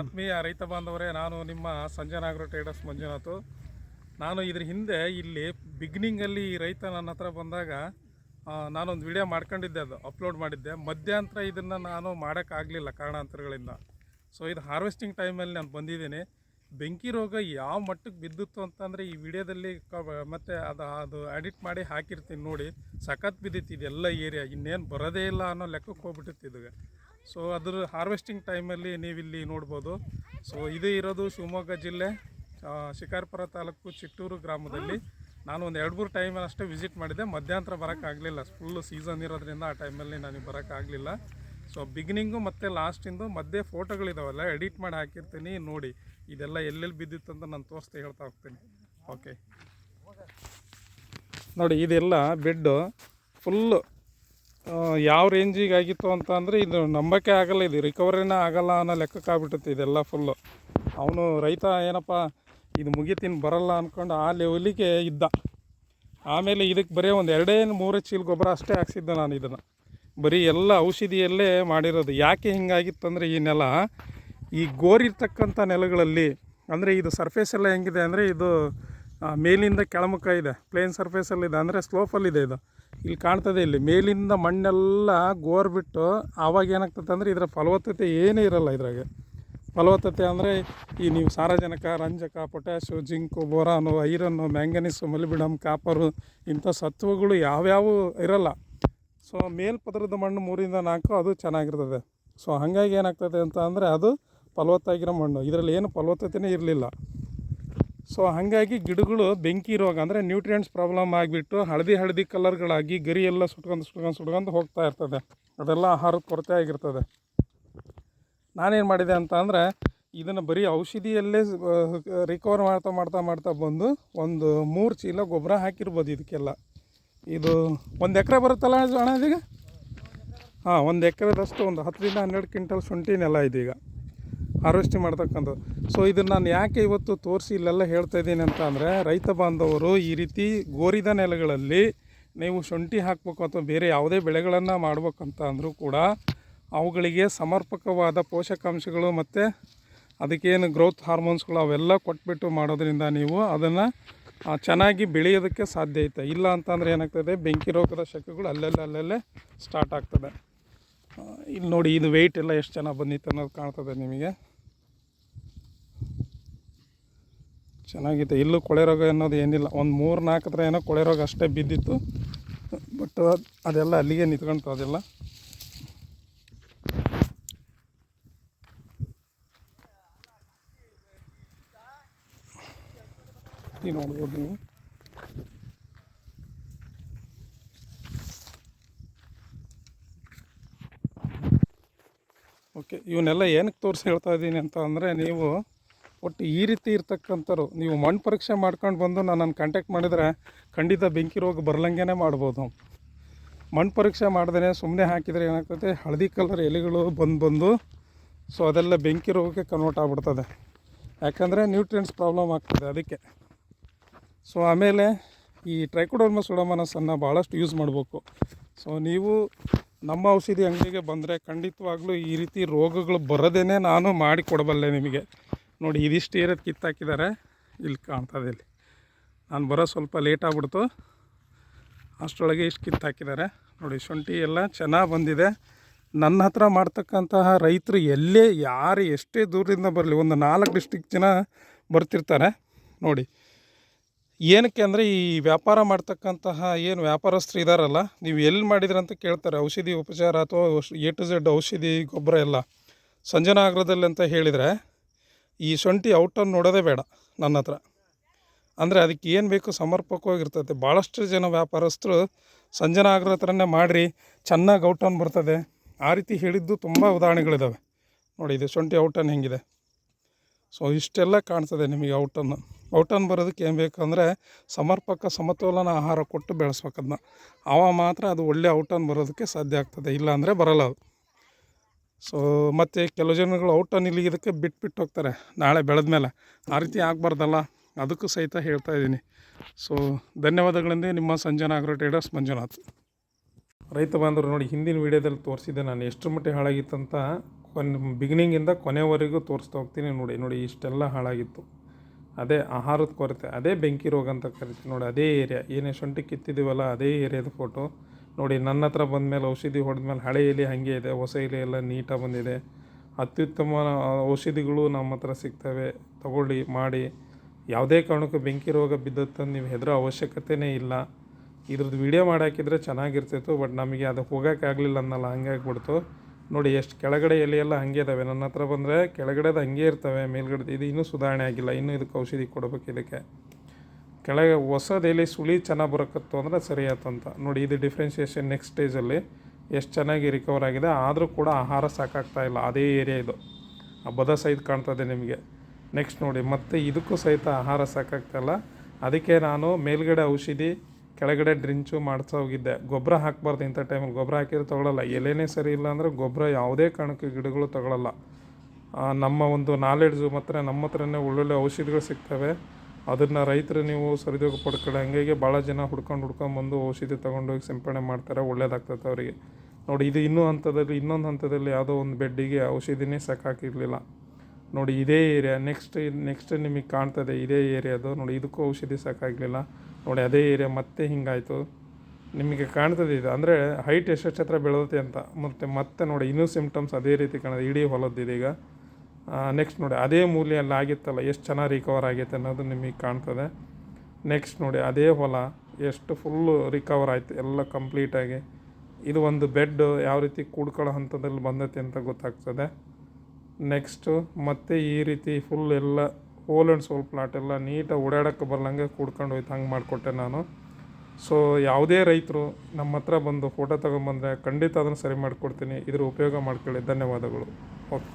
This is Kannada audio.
ಆತ್ಮೀಯ ರೈತ ಬಾಂಧವರೇ, ನಾನು ನಿಮ್ಮ ಸಂಜನಾಗ್ರೋ ಟ್ರೇಡರ್ಸ್ ಮಂಜುನಾಥ್. ನಾನು ಇದ್ರ ಹಿಂದೆ ಇಲ್ಲಿ ಬಿಗ್ನಿಂಗಲ್ಲಿ ಈ ರೈತ ನನ್ನ ಹತ್ರ ಬಂದಾಗ ನಾನೊಂದು ವಿಡಿಯೋ ಮಾಡ್ಕೊಂಡಿದ್ದೆ, ಅದು ಅಪ್ಲೋಡ್ ಮಾಡಿದ್ದೆ. ಮಧ್ಯಂತರ ಇದನ್ನು ನಾನು ಮಾಡೋಕ್ಕಾಗಲಿಲ್ಲ ಕಾರಣಾಂತರಗಳಿಂದ. ಸೊ ಇದು ಹಾರ್ವೆಸ್ಟಿಂಗ್ ಟೈಮಲ್ಲಿ ನಾನು ಬಂದಿದ್ದೀನಿ. ಬೆಂಕಿ ರೋಗ ಯಾವ ಮಟ್ಟಕ್ಕೆ ಬಿದ್ದಿತ್ತು ಅಂತಂದರೆ ಈ ವಿಡಿಯೋದಲ್ಲಿ ಮತ್ತು ಅದು ಅದು ಎಡಿಟ್ ಮಾಡಿ ಹಾಕಿರ್ತೀನಿ ನೋಡಿ. ಸಖತ್ ಬಿದ್ದಿತ್ತು ಇದೆಲ್ಲ ಏರಿಯಾ ಇನ್ನೇನು ಬರೋದೇ ಇಲ್ಲ ಅನ್ನೋ ಲೆಕ್ಕಕ್ಕೆ ಹೋಗ್ಬಿಟ್ಟಿತ್ತು ಇದಾಗ ಸೊ ಅದ್ರ ಹಾರ್ವೆಸ್ಟಿಂಗ್ ಟೈಮಲ್ಲಿ ನೀವಿಲ್ಲಿ ನೋಡ್ಬೋದು. ಸೊ ಇದು ಇರೋದು ಶಿವಮೊಗ್ಗ ಜಿಲ್ಲೆ ಶಿಕಾರ್ಪುರ ತಾಲೂಕು ಚಿಟ್ಟೂರು ಗ್ರಾಮದಲ್ಲಿ. ನಾನು ಒಂದು ಎರಡು ಮೂರು ಟೈಮ್ ಅಷ್ಟೇ ವಿಸಿಟ್ ಮಾಡಿದ್ದೆ ಮಧ್ಯಂತರ ಬರೋಕ್ಕಾಗಲಿಲ್ಲ ಫುಲ್ಲು ಸೀಸನ್ ಇರೋದ್ರಿಂದ ಆ ಟೈಮಲ್ಲಿ ನನಗೆ ಬರೋಕ್ಕಾಗಲಿಲ್ಲ ಸೊ ಬಿಗಿನಿಂಗು ಮತ್ತು ಲಾಸ್ಟಿಂದು ಮಧ್ಯೆ ಫೋಟೋಗಳಿದಾವಲ್ಲ ಎಡಿಟ್ ಮಾಡಿ ಹಾಕಿರ್ತೀನಿ. ನೋಡಿ, ಇದೆಲ್ಲ ಎಲ್ಲೆಲ್ಲಿ ಬಿದ್ದಿತ್ತು ಅಂತ ನಾನು ತೋರಿಸ್ತಾ ಹೇಳ್ತಾ ಹೋಗ್ತೀನಿ. ಓಕೆ ನೋಡಿ, ಇದೆಲ್ಲ ಬೆಡ್ಡು ಫುಲ್ಲು ಯಾವ ರೇಂಜಿಗೆ ಆಗಿತ್ತು ಅಂತ ಅಂದರೆ ಇದು ನಂಬಕ್ಕೆ ಆಗಲ್ಲ, ಇದು ರಿಕವರಿನೇ ಆಗಲ್ಲ ಅನ್ನೋ ಲೆಕ್ಕಕ್ಕೆ ಇದೆಲ್ಲ ಫುಲ್ಲು ಅವನು ರೈತ ಏನಪ್ಪ, ಇದು ಮುಗಿತೀನಿ, ಬರಲ್ಲ ಅಂದ್ಕೊಂಡು ಆ ಲೆವೆಲಿಗೆ ಇದ್ದ. ಆಮೇಲೆ ಇದಕ್ಕೆ ಬರೀ ಒಂದು ಎರಡೇ ಮೂರೇ ಚೀಲ ಗೊಬ್ಬರ ಅಷ್ಟೇ ಹಾಕ್ಸಿದ್ದೆ ನಾನು ಇದನ್ನು. ಬರೀ ಎಲ್ಲ ಔಷಧಿಯಲ್ಲೇ ಮಾಡಿರೋದು. ಯಾಕೆ ಹಿಂಗಾಗಿತ್ತಂದರೆ ಈ ನೆಲ, ಈ ಗೋರಿರ್ತಕ್ಕಂಥ ನೆಲಗಳಲ್ಲಿ, ಅಂದರೆ ಇದು ಸರ್ಫೇಸ್ ಎಲ್ಲ ಹೆಂಗಿದೆ ಅಂದರೆ ಇದು ಮೇಲಿಂದ ಕೆಳಮುಖ ಇದೆ ಪ್ಲೇನ್ ಸರ್ಫೇಸಲ್ಲಿದೆ ಅಂದರೆ ಸ್ಲೋಫಲ್ಲಿದೆ ಇದು. ಇಲ್ಲಿ ಕಾಣ್ತದೆ ಇಲ್ಲಿ. ಮೇಲಿಂದ ಮಣ್ಣೆಲ್ಲ ಗೋರ್ ಬಿಟ್ಟು ಆವಾಗ ಏನಾಗ್ತದೆ ಅಂದರೆ ಇದರ ಫಲವತ್ತತೆ ಏನೇ ಇರಲ್ಲ ಇದ್ರಾಗೆ. ಫಲವತ್ತತೆ ಅಂದರೆ ಈ ನೀವು ಸಾರಜನಕ, ರಂಜಕ, potash, zinc, boron, iron, manganese molybdenum copper ಇಂಥ ಸತ್ವಗಳು ಯಾವ್ಯಾವ ಇರಲ್ಲ. ಸೊ ಮೇಲ್ಪದರದ ಮಣ್ಣು ಮೂರಿಂದ ನಾಲ್ಕು, ಅದು ಚೆನ್ನಾಗಿರ್ತದೆ. ಸೊ ಹಾಗಾಗಿ ಏನಾಗ್ತದೆ ಅಂತ ಅಂದರೆ ಅದು ಫಲವತ್ತಾಗಿರೋ ಮಣ್ಣು. ಇದರಲ್ಲಿ ಏನು ಫಲವತ್ತತೆನೇ ಇರಲಿಲ್ಲ. ಸೊ ಹಾಗಾಗಿ ಗಿಡಗಳು ಬೆಂಕಿ ರೋಗ ಅಂದರೆ ನ್ಯೂಟ್ರಿಯೆಂಟ್ಸ್ ಪ್ರಾಬ್ಲಮ್ ಆಗಿಬಿಟ್ಟು ಹಳದಿ ಹಳದಿ ಕಲರ್ಗಳಾಗಿ ಗರಿ ಎಲ್ಲ ಸುಟ್ಕೊಂಡು ಸುಟ್ಕೊಂಡು ಸುಟ್ಕೊಂಡು ಹೋಗ್ತಾ ಇರ್ತದೆ. ಅದೆಲ್ಲ ಆಹಾರದ ಕೊರತೆ ಆಗಿರ್ತದೆ. ನಾನೇನು ಮಾಡಿದೆ ಅಂತ ಅಂದರೆ ಇದನ್ನು ಬರೀ ಔಷಧಿಯಲ್ಲೇ ರಿಕವರ್ ಮಾಡ್ತಾ ಮಾಡ್ತಾ ಮಾಡ್ತಾ ಬಂದು ಒಂದು ಮೂರು ಚೀಲ ಗೊಬ್ಬರ ಹಾಕಿರ್ಬೋದು ಇದಕ್ಕೆಲ್ಲ. ಇದು ಒಂದು ಎಕರೆ ಬರುತ್ತಲ್ಲ ಅಣ್ಣ ಇದೀಗ? ಹಾಂ, ಒಂದು ಎಕರೆದಷ್ಟು, ಒಂದು ಹತ್ತರಿಂದ ಹನ್ನೆರಡು ಕ್ವಿಂಟಲ್ ಶುಂಠಿ ನೆಲ ಇದೀಗ. ಹಾರ್ವೆಸ್ಟಿಂಗ್ ಮಾಡ್ತಕ್ಕಂಥದ್ದು. ಸೊ ಇದನ್ನು ನಾನು ಯಾಕೆ ಇವತ್ತು ತೋರಿಸಿ ಇಲ್ಲೆಲ್ಲ ಹೇಳ್ತಾ ಇದ್ದೀನಿ ಅಂತ ಅಂದರೆ, ರೈತ ಬಾಂಧವರು ಈ ರೀತಿ ಗೋರಿದ ನೆಲಗಳಲ್ಲಿ ನೀವು ಶುಂಠಿ ಹಾಕಬೇಕು ಅಥವಾ ಬೇರೆ ಯಾವುದೇ ಬೆಳೆಗಳನ್ನು ಮಾಡ್ಬೇಕಂತ ಅಂದರೂ ಕೂಡ ಅವುಗಳಿಗೆ ಸಮರ್ಪಕವಾದ ಪೋಷಕಾಂಶಗಳು ಮತ್ತು ಅದಕ್ಕೇನು ಗ್ರೋತ್ ಹಾರ್ಮೋನ್ಸ್ಗಳು ಅವೆಲ್ಲ ಕೊಟ್ಬಿಟ್ಟು ಮಾಡೋದ್ರಿಂದ ನೀವು ಅದನ್ನು ಚೆನ್ನಾಗಿ ಬೆಳೆಯೋದಕ್ಕೆ ಸಾಧ್ಯ ಐತೆ. ಇಲ್ಲ ಅಂತಂದರೆ ಏನಾಗ್ತದೆ, ಬೆಂಕಿ ರೋಗದ ಶಕಗಳು ಅಲ್ಲೆಲ್ಲ ಅಲ್ಲಲ್ಲೇ ಸ್ಟಾರ್ಟ್ ಆಗ್ತದೆ. ಇಲ್ಲಿ ನೋಡಿ, ಇದು ವೆಯ್ಟ್ ಎಲ್ಲ ಎಷ್ಟು ಚೆನ್ನಾಗಿ ಬಂದಿತ್ತು ಅನ್ನೋದು ಕಾಣ್ತದೆ ನಿಮಗೆ. ಚೆನ್ನಾಗಿದೆ ಇಲ್ಲೂ ಕೊಳೆ ರೋಗ ಅನ್ನೋದು ಏನಿಲ್ಲ. ಒಂದು ಮೂರು ನಾಲ್ಕು ಹತ್ರ ಏನೋ ಕೊಳೆ ರೋಗ ಅಷ್ಟೇ ಬಿದ್ದಿತ್ತು. ಬಟ್ ಅದೆಲ್ಲ ಅಲ್ಲಿಗೆ ನಿಂತ್ಕೊಂತು ಅದೆಲ್ಲ. ನೋಡ್ಬೋದು ನೀವು. ಓಕೆ ಇವನ್ನೆಲ್ಲ ಏನಕ್ಕೆ ತೋರಿಸಿ ಹೇಳ್ತಾ ಇದ್ದೀನಿ ಅಂತ ಅಂದರೆ ನೀವು ಒಟ್ಟು ಈ ರೀತಿ ಇರ್ತಕ್ಕಂಥವ್ರು, ನೀವು ಮಣ್ಣು ಪರೀಕ್ಷೆ ಮಾಡ್ಕೊಂಡು ಬಂದು ನನ್ನನ್ನು ಕಾಂಟ್ಯಾಕ್ಟ್ ಮಾಡಿದರೆ ಖಂಡಿತ ಬೆಂಕಿ ರೋಗ ಬರ್ಲಂಗೆ ಮಾಡ್ಬೋದು. ಮಣ್ಣು ಪರೀಕ್ಷೆ ಮಾಡಿದ್ರೆ ಸುಮ್ಮನೆ ಹಾಕಿದರೆ ಏನಾಗ್ತದೆ ಹಳದಿ ಕಲರ್ ಎಲೆಗಳು ಬಂದು ಬಂದು ಸೊ ಅದೆಲ್ಲ ಬೆಂಕಿ ರೋಗಕ್ಕೆ ಕನ್ವರ್ಟ್ ಆಗ್ಬಿಡ್ತದೆ. ಯಾಕಂದರೆ ನ್ಯೂಟ್ರಿಯೆಂಟ್ಸ್ ಪ್ರಾಬ್ಲಮ್ ಆಗ್ತದೆ ಅದಕ್ಕೆ. ಸೊ ಆಮೇಲೆ ಈ ಟ್ರೈಕೋಡರ್ಮ ಸುಡಮನಸನ್ನು ಭಾಳಷ್ಟು ಯೂಸ್ ಮಾಡಬೇಕು. ಸೊ ನೀವು ನಮ್ಮ ಔಷಧಿ ಅಂಗಡಿಗೆ ಬಂದರೆ ಖಂಡಿತವಾಗ್ಲೂ ಈ ರೀತಿ ರೋಗಗಳು ಬರೋದೇ ನಾನು ಮಾಡಿಕೊಡಬಲ್ಲೆ ನಿಮಗೆ. ನೋಡಿ, ಇದಿಷ್ಟು ಏರಿಯದು ಕಿತ್ತಾಕಿದ್ದಾರೆ ಇಲ್ಲಿ ಕಾಣ್ತದೆ ಇಲ್ಲಿ. ನಾನು ಬರೋ ಸ್ವಲ್ಪ ಲೇಟ್ ಆಗ್ಬಿಡ್ತು. ಅಷ್ಟರೊಳಗೆ ಇಷ್ಟು ಕಿತ್ತಾಕಿದ್ದಾರೆ ನೋಡಿ, ಶುಂಠಿ ಎಲ್ಲ ಚೆನ್ನಾಗಿ ಬಂದಿದೆ. ನನ್ನ ಹತ್ರ ಮಾಡ್ತಕ್ಕಂತಹ ರೈತರು ಎಲ್ಲೇ, ಯಾರು ಎಷ್ಟೇ ದೂರದಿಂದ ಬರಲಿ, ಒಂದು ನಾಲ್ಕು ಡಿಸ್ಟಿಕ್ ಜನ ಬರ್ತಿರ್ತಾರೆ. ನೋಡಿ, ಏನಕ್ಕೆ ಅಂದರೆ ಈ ವ್ಯಾಪಾರ ಮಾಡ್ತಕ್ಕಂತಹ ಏನು ವ್ಯಾಪಾರಸ್ಥರು ಇದ್ದಾರಲ್ಲ ನೀವು ಎಲ್ಲಿ ಮಾಡಿದ್ರಿ ಅಂತ ಕೇಳ್ತಾರೆ. ಔಷಧಿ ಉಪಚಾರ ಅಥವಾ ಎ ಟು ಝೆಡ್ ಔಷಧಿ, ಗೊಬ್ಬರ ಎಲ್ಲ. ಸಂಜನಾಗ್ರದಲ್ಲಿ ಅಂತ ಹೇಳಿದರೆ ಈ ಶುಂಠಿ ಔಟನ್ನು ನೋಡೋದೇ ಬೇಡ ನನ್ನ ಹತ್ರ. ಅಂದರೆ ಅದಕ್ಕೆ ಏನು ಬೇಕು ಸಮರ್ಪಕವಾಗಿರ್ತದೆ. ಭಾಳಷ್ಟು ಜನ ವ್ಯಾಪಾರಸ್ಥರು ಸಂಜನಾ ಆಗ್ರ ಹತ್ರನೇ ಮಾಡಿರಿ, ಚೆನ್ನಾಗಿ ಔಟನ್ ಬರ್ತದೆ. ಆ ರೀತಿ ಹೇಳಿದ್ದು ತುಂಬ ಉದಾಹರಣೆಗಳಿದ್ದಾವೆ ನೋಡಿ, ಇದು ಶುಂಠಿ ಔಟನ್ ಹೆಂಗಿದೆ. ಸೊ ಇಷ್ಟೆಲ್ಲ ಕಾಣ್ತದೆ ನಿಮಗೆ ಔಟನ್ನು ಔಟನ್ ಬರೋದಕ್ಕೆ ಏನು ಬೇಕಂದರೆ ಸಮರ್ಪಕ ಸಮತೋಲನ ಆಹಾರ ಕೊಟ್ಟು ಬೆಳೆಸ್ಬೇಕದನ್ನ ಅವ ಮಾತ್ರ ಅದು ಒಳ್ಳೆ ಔಟನ್ ಬರೋದಕ್ಕೆ ಸಾಧ್ಯ ಆಗ್ತದೆ. ಇಲ್ಲಾಂದರೆ ಬರಲ್ಲ ಅದು. ಸೊ ಮತ್ತು ಕೆಲವು ಜನಗಳು ಔಟ್ ಇಲ್ಲಿ ಇದಕ್ಕೆ ಬಿಟ್ಬಿಟ್ಟು ಹೋಗ್ತಾರೆ. ನಾಳೆ ಬೆಳೆದ ಮೇಲೆ. ಆ ರೀತಿ ಆಗಬಾರ್ದಲ್ಲ. ಅದಕ್ಕೂ ಸಹಿತ ಹೇಳ್ತಾ ಇದ್ದೀನಿ. ಸೊ ಧನ್ಯವಾದಗಳಿಂದ ನಿಮ್ಮ ಸಂಜನಾ ಆಗ್ರೋ ಟ್ರೇಡರ್ಸ್ ಮಂಜುನಾಥ್. ರೈತ ಬಾಂಧವರು ನೋಡಿ, ಹಿಂದಿನ ವೀಡಿಯೋದಲ್ಲಿ ತೋರಿಸಿದ್ದೆ ನಾನು. ಎಷ್ಟು ಮಟ್ಟಿಗೆ ಹಾಳಾಗಿತ್ತಂತ ಕೊನೆ ಬಿಗಿನಿಂಗಿಂದ ಕೊನೆವರೆಗೂ ತೋರಿಸ್ತಾ ಹೋಗ್ತೀನಿ ನೋಡಿ. ನೋಡಿ, ಇಷ್ಟೆಲ್ಲ ಹಾಳಾಗಿತ್ತು. ಅದೇ ಆಹಾರದ ಕೊರತೆ, ಅದೇ ಬೆಂಕಿ ರೋಗ ಅಂತ ಕರಿತೀವಿ ನೋಡಿ. ಅದೇ ಏರಿಯಾ ಏನೇ ಶುಂಠಿ ಕಿತ್ತಿದ್ದೀವಲ್ಲ, ಅದೇ ಏರಿಯಾದ ಫೋಟೋ ನೋಡಿ, ನನ್ನ ಹತ್ರ ಬಂದಮೇಲೆ ಔಷಧಿ ಹೊಡೆದ್ಮೇಲೆ ಹಳೆ ಎಲೆ ಹಾಗೆ ಇದೆ, ಹೊಸ ಎಲೆ ಎಲ್ಲ ನೀಟಾಗಿ ಬಂದಿದೆ. ಅತ್ಯುತ್ತಮ ಔಷಧಿಗಳು ನಮ್ಮ ಹತ್ರ ಸಿಗ್ತವೆ. ತಗೊಳ್ಳಿ, ಮಾಡಿ. ಯಾವುದೇ ಕಾರಣಕ್ಕೂ ಬೆಂಕಿ ರೋಗ ಬಿದ್ದತ್ತಂದು ನೀವು ಹೆದರೋ ಅವಶ್ಯಕತೆಯೇ ಇಲ್ಲ. ಇದ್ರದ್ದು ವಿಡಿಯೋ ಮಾಡಾಕಿದ್ರೆ ಚೆನ್ನಾಗಿರ್ತಿತ್ತು, ಬಟ್ ನಮಗೆ ಅದು ಹೋಗೋಕ್ಕಾಗಲಿಲ್ಲ ಅನ್ನಲ್ಲ ಹಂಗಾಗ್ಬಿಡ್ತು ನೋಡಿ, ಎಷ್ಟು ಕೆಳಗಡೆ ಎಲೆ ಎಲ್ಲ ಹಾಗೆ ಇದ್ದಾವೆ ನನ್ನ ಹತ್ರ ಬಂದರೆ ಕೆಳಗಡೆದು ಹಂಗೆ ಇರ್ತವೆ, ಮೇಲ್ಗಡೆದು ಇದು ಇನ್ನೂ ಸುಧಾರಣೆ ಆಗಿಲ್ಲ, ಇನ್ನೂ ಇದಕ್ಕೆ ಔಷಧಿ ಕೊಡಬೇಕು ಇದಕ್ಕೆ. ಕೆಳಗೆ ಹೊಸದು ಎಲೆ ಸುಳಿ ಚೆನ್ನಾಗಿ ಬರಕತ್ತು ಅಂದರೆ ಸರಿ ನೋಡಿ, ಇದು ಡಿಫ್ರೆನ್ಸಿಯೇಷನ್ ನೆಕ್ಸ್ಟ್ ಸ್ಟೇಜಲ್ಲಿ ಎಷ್ಟು ಚೆನ್ನಾಗಿ ರಿಕವರ್ ಆಗಿದೆ. ಆದರೂ ಕೂಡ ಆಹಾರ ಸಾಕಾಗ್ತಾ ಇಲ್ಲ. ಅದೇ ಏರಿಯಾ ಇದು. ಆ ಬದ ಸಹಿತ ಕಾಣ್ತದೆ ನಿಮಗೆ. ನೆಕ್ಸ್ಟ್ ನೋಡಿ, ಮತ್ತೆ ಇದಕ್ಕೂ ಸಹಿತ ಆಹಾರ ಸಾಕಾಗ್ತಾಯಿಲ್ಲ ಅದಕ್ಕೆ ನಾನು ಮೇಲ್ಗಡೆ ಔಷಧಿ, ಕೆಳಗಡೆ ಡ್ರಿಂಚು ಮಾಡ್ತಾ ಹೋಗಿದ್ದೆ. ಗೊಬ್ಬರ ಹಾಕ್ಬಾರ್ದು ಇಂಥ ಟೈಮಲ್ಲಿ. ಗೊಬ್ಬರ ಹಾಕಿದ್ರೆ ತೊಗೊಳಲ್ಲ. ಎಲೆನೇ ಸರಿ ಇಲ್ಲ ಅಂದರೆ ಗೊಬ್ಬರ ಯಾವುದೇ ಕಾರಣಕ್ಕೆ ಗಿಡಗಳು ತೊಗೊಳಲ್ಲ. ನಮ್ಮ ಒಂದು ನಾಲೆಡ್ಜು ಮತ್ತು ನಮ್ಮ ಹತ್ರನೇ ಒಳ್ಳೊಳ್ಳೆ ಔಷಧಿಗಳು ಸಿಗ್ತವೆ. ಅದನ್ನು ರೈತರು ನೀವು ಸರಿದೋಗ ಪಡ್ಕೊಳ್ಳಿ. ಹಂಗಾಗಿ ಭಾಳ ಜನ ಹುಡ್ಕೊಂಡು ಹುಡ್ಕೊಂಬಂದು ಔಷಧಿ ತೊಗೊಂಡೋಗಿ ಸಿಂಪಡಣೆ ಮಾಡ್ತಾರೆ, ಒಳ್ಳೇದಾಗ್ತದೆ ಅವರಿಗೆ. ನೋಡಿ, ಇದು ಇನ್ನೂ ಹಂತದಲ್ಲಿ, ಇನ್ನೊಂದು ಹಂತದಲ್ಲಿ ಯಾವುದೋ ಒಂದು ಬೆಡ್ಡಿಗೆ ಔಷಧಿನೇ ಸಾಕಾಗಿರಲಿಲ್ಲ ನೋಡಿ, ಇದೇ ಏರಿಯಾ ನೆಕ್ಸ್ಟ್ ನೆಕ್ಸ್ಟ್ ನಿಮಗೆ ಕಾಣ್ತದೆ ಇದೇ ಏರಿಯಾದು. ನೋಡಿ, ಇದಕ್ಕೂ ಔಷಧಿ ಸಾಕಾಗಲಿಲ್ಲ ನೋಡಿ, ಅದೇ ಏರಿಯಾ ಮತ್ತೆ ಹಿಂಗಾಯಿತು. ನಿಮಗೆ ಕಾಣ್ತದೆ ಇದು. ಅಂದರೆ ಹೈಟ್ ಎಷ್ಟೆಷ್ಟು ಹತ್ರ ಬೆಳೆದತೆ ಅಂತ. ಮತ್ತು, ಮತ್ತೆ ನೋಡಿ, ಇನ್ನೂ ಸಿಂಪ್ಟಮ್ಸ್ ಅದೇ ರೀತಿ ಕಾಣೋದು ಇಡೀ ಹೊಲದ್ದಿದೆ ಈಗ ನೆಕ್ಸ್ಟ್ ನೋಡಿ, ಅದೇ ಮೂಲೆಯಲ್ಲಿ ಆಗಿತ್ತಲ್ಲ, ಎಷ್ಟು ಚೆನ್ನಾಗಿ ರಿಕವರ್ ಆಗೈತೆ ಅನ್ನೋದು ನಿಮಗೆ ಕಾಣ್ತದೆ. ನೆಕ್ಸ್ಟ್ ನೋಡಿ, ಅದೇ ಹೊಲ, ಎಷ್ಟು ಫುಲ್ಲು ರಿಕವರ್ ಆಯಿತು, ಎಲ್ಲ ಕಂಪ್ಲೀಟಾಗಿ ಇದು ಒಂದು ಬೆಡ್ ಯಾವ ರೀತಿ ಕೂಡ್ಕೊಳ್ಳೋ ಹಂತದಲ್ಲಿ ಬಂದೈತೆ ಅಂತ ಗೊತ್ತಾಗ್ತದೆ. ನೆಕ್ಸ್ಟು ಮತ್ತೆ ಈ ರೀತಿ ಫುಲ್ ಎಲ್ಲ ಹೋಲ್ ಆ್ಯಂಡ್ ಸೋಲ್ ಪ್ಲಾಟ್ ಎಲ್ಲ ನೀಟಾಗಿ ಓಡಾಡೋಕ್ಕೆ ಬರ್ಲಂಗೆ ಕೂಡ್ಕೊಂಡು ಹೋಯ್ತು, ಹಂಗೆ ಮಾಡಿಕೊಟ್ಟೆ ನಾನು. ಸೊ ಯಾವುದೇ ರೈತರು ನಮ್ಮ ಹತ್ರ ಬಂದು ಫೋಟೋ ತೊಗೊಂಬಂದರೆ ಖಂಡಿತ ಅದನ್ನು ಸರಿ ಮಾಡಿಕೊಡ್ತೀನಿ. ಇದ್ರ ಉಪಯೋಗ ಮಾಡ್ಕೊಳ್ಳಿ. ಧನ್ಯವಾದಗಳು. ಓಕೆ.